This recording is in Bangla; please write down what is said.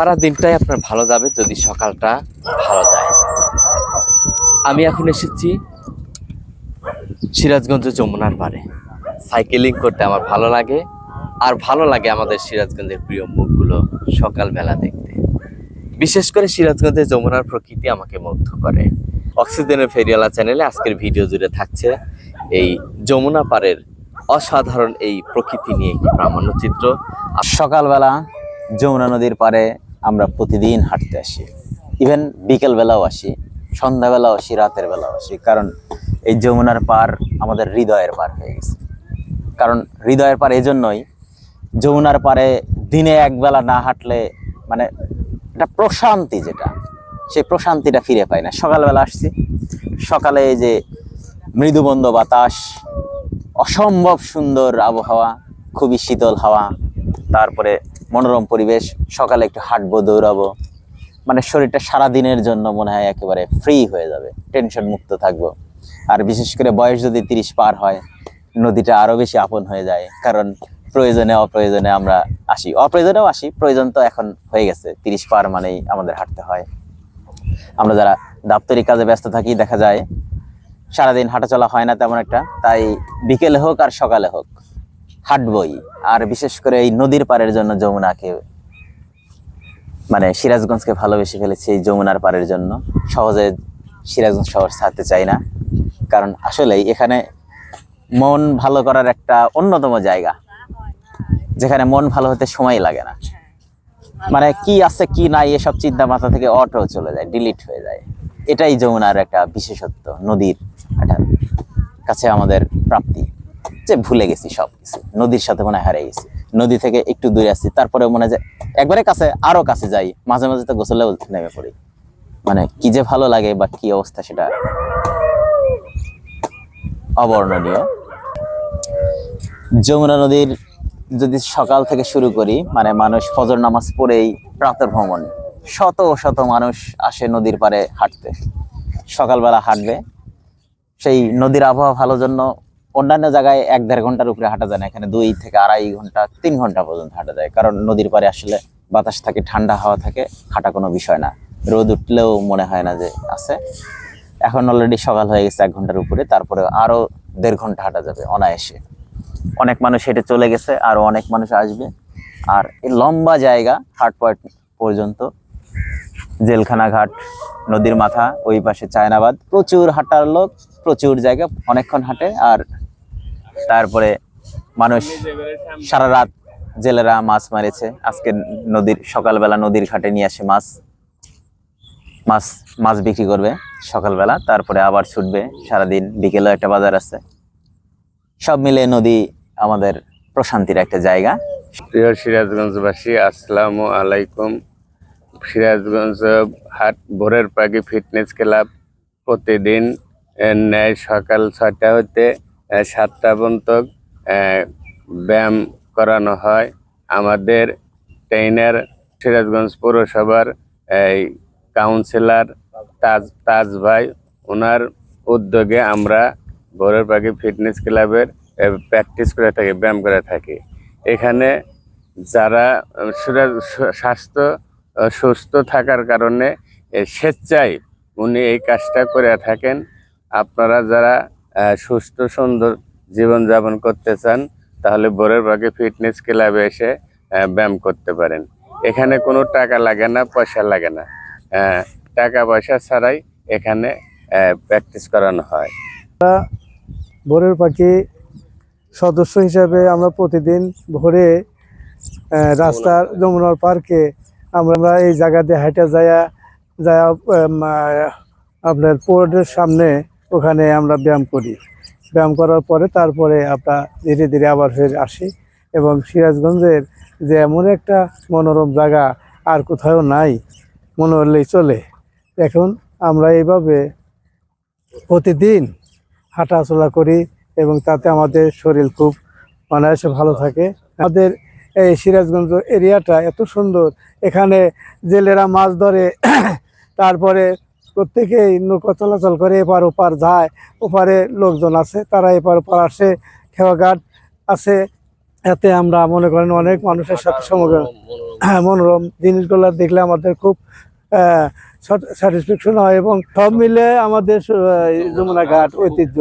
সারা দিনটাই আপনার ভালো যাবে যদি সকালটা ভালো যায়। আমি এখন এসেছি সিরাজগঞ্জ যমুনার পারে সাইকেলিং করতে আমার ভালো লাগে, আর ভালো লাগে আমাদের সিরাজগঞ্জের প্রিয় মুখগুলো সকালবেলা দেখতে। বিশেষ করে সিরাজগঞ্জের যমুনার প্রকৃতি আমাকে মুগ্ধ করে। অক্সিজেনের ফেরিওয়ালা চ্যানেলে আজকের ভিডিও জুড়ে থাকছে এই যমুনা পাড়ের অসাধারণ এই প্রকৃতি নিয়ে একটি প্রামাণ্যচিত্র। সকালবেলা যমুনা নদীর পাড়ে আমরা প্রতিদিন হাঁটতে আসি। ইভেন বিকেলবেলাও আসি, সন্ধ্যাবেলাও আসি রাতের বেলাও আসি, কারণ এই যমুনার পার আমাদের হৃদয়ের পার হয়ে গেছে। কারণ হৃদয়ের পার এই জন্যই যমুনার পারে দিনে একবেলা না হাঁটলে মানে একটা প্রশান্তি যেটা, সেই প্রশান্তিটা ফিরে পাই না। সকালবেলা আসছি, সকালে এই যে মৃদুবন্ধ বাতাস, অসম্ভব সুন্দর আবহাওয়া, খুবই শীতল হাওয়া, তারপরে মনোরম পরিবেশ, সকালে একটু হাঁটবো, দৌড়াবো মানে শরীরটা সারা দিনের জন্য মনে হয় একেবারে ফ্রি হয়ে যাবে টেনশন মুক্ত থাকব। আর বিশেষ করে বয়স যদি তিরিশ পার হয়, নদীটা আরও বেশি আপন হয়ে যায়, কারণ প্রয়োজনে অপ্রয়োজনে আমরা আসি। অপ্রয়োজনেও আসি, প্রয়োজন তো এখন হয়ে গেছে, তিরিশ পার মানেই আমাদের হাঁটতে হয়। আমরা যারা দাপ্তরিক কাজে ব্যস্ত থাকি, দেখা যায় সারাদিন হাঁটাচলা হয় না তেমন একটা, তাই বিকেলে হোক আর সকালে হোক। হাঁটবই আর বিশেষ করে এই নদীর পাড়ের জন্য যমুনাকে মানে সিরাজগঞ্জকে ভালোবেসে ফেলেছি এই যমুনার পাড়ের জন্য। সহজে সিরাজগঞ্জ শহর ছাড়তে চাই না, কারণ আসলেই এখানে মন ভালো করার একটা অন্যতম জায়গা, যেখানে মন ভালো হতে সময় লাগে না। মানে কি আছে, কি নাই, এসব চিন্তা মাথা থেকে অটো চলে যায় ডিলিট হয়ে যায়। এটাই যমুনার একটা বিশেষত্ব, নদীর কাছে আমাদের প্রাপ্তি। যে ভুলে গেছি সব কিছু নদীর সাথে মনে হয় হারিয়ে গেছি। নদী থেকে একটু দূরে আসছি তারপরে মনে হয় একবারে কাছে, আরও কাছে যাই, মাঝে মাঝে তো গোসলেও নেমে পড়ি। মানে কি যে ভালো লাগে বা কি অবস্থা সেটা অবর্ণনীয়। যমুনা নদীর যদি সকাল থেকে শুরু করি মানে মানুষ ফজর নামাজ পড়েই প্রাতঃ ভ্রমণ। শত শত মানুষ আসে নদীর পাড়ে হাঁটতে। সকালবেলা হাঁটবে। সেই নদীর আবহাওয়া ভালো জন্য অন্যান্য জায়গায় এক দেড় ঘণ্টার উপরে হাঁটা যায় না। এখানে দুই থেকে আড়াই ঘণ্টা, তিন ঘণ্টা পর্যন্ত হাঁটা যায়। কারণ নদীর পাড়ে আসলে বাতাস থাকে, ঠান্ডা হাওয়া থাকে, হাঁটা কোনো বিষয় না। রোদ উঠলেও মনে হয় না যে আছে। এখন অলরেডি সকাল হয়ে গেছে এক ঘণ্টার উপরে, তারপরে আরও দেড় ঘণ্টা হাঁটা যাবে অনায়াসে। অনেক মানুষ হেঁটে চলে গেছে, আর অনেক মানুষ আসবে। আর এই লম্বা জায়গা হাট পয়েন্ট পর্যন্ত, জেলখানা ঘাট, নদীর মাথা, ওই পাশে চায়নাবাদ, প্রচুর হাঁটার লোক, প্রচুর জায়গা, অনেকক্ষণ হাঁটে। আর তারপরে মানুষ সারা রাত জেলেরা মাছ মারেছে। আজকে নদীর, সকালবেলা নদীর ঘাটে নিয়ে আসে মাছ। মাছ মাছ বিক্রি করবে সকালবেলা, তারপরে আবার ছুটবে সারাদিন। বিকেলেও একটা বাজার আছে। সব মিলে নদী আমাদের প্রশান্তির একটা জায়গা। প্রিয় সিরাজগঞ্জবাসী, আসসালামু আলাইকুম। সিরাজগঞ্জ হাট ভোরের পাখি ফিটনেস ক্লাব প্রতিদিন ন্যায় সকাল ছয়টা হতে সাতটা পর্যন্ত ব্যায়াম করানো হয়। আমাদের ট্রেনার সিরাজগঞ্জ পৌরসভার, এই কাউন্সিলর তাজ তাজ ভাই, ওনার উদ্যোগে আমরা ভোরের পাখি ফিটনেস ক্লাবের প্র্যাকটিস করে থাকি, ব্যায়াম করে থাকি। এখানে যারা স্বাস্থ্য সুস্থ থাকার কারণে স্বেচ্ছায় উনি এই কাজটা করে থাকেন। আপনারা যারা সুস্থ সুন্দর জীবনযাপন করতে চান, তাহলে বোরের বাগে ফিটনেস ক্লাবে এসে ব্যায়াম করতে পারেন। এখানে কোনো টাকা লাগে না, পয়সা লাগে না। টাকা পয়সা ছাড়াই এখানে প্র্যাকটিস করানো হয়। ভোরের পাখি সদস্য হিসাবে আমরা প্রতিদিন ভোরে রাস্তার যমুনার পার্কে আমরা এই জায়গা দিয়ে হাইটা যায়া যায়া আপনার পোর্টের সামনে ওখানে আমরা ব্যায়াম করি। ব্যায়াম করার পরে তারপরে আমরা ধীরে ধীরে আবার ফিরে আসি এবং সিরাজগঞ্জের যে এমন একটা মনোরম জায়গা আর কোথাও নাই, মনে হলেই চলে। এখন আমরা এইভাবে প্রতিদিন হাঁটাচলা করি এবং তাতে আমাদের শরীর খুব অনায়াসে ভালো থাকে। আমাদের এই সিরাজগঞ্জ এরিয়াটা এত সুন্দর। এখানে জেলেরা মাছ ধরে, তারপরে প্রত্যেকেই নৌকা চলাচল করে এপার ওপার যায় ওপারে লোকজন আছে তারা এপার ওপার আসে খেওয়াঘাট আছে। এতে আমরা মনে করেন অনেক মানুষের সাথে সমগ্র হ্যাঁ মনোরম জিনিসগুলো দেখলে আমাদের খুব স্যাটিসফ্যাকশন হয় এবং সব মিলে আমাদের যমুনাঘাট যমুনা ঘাট ঐতিহ্য।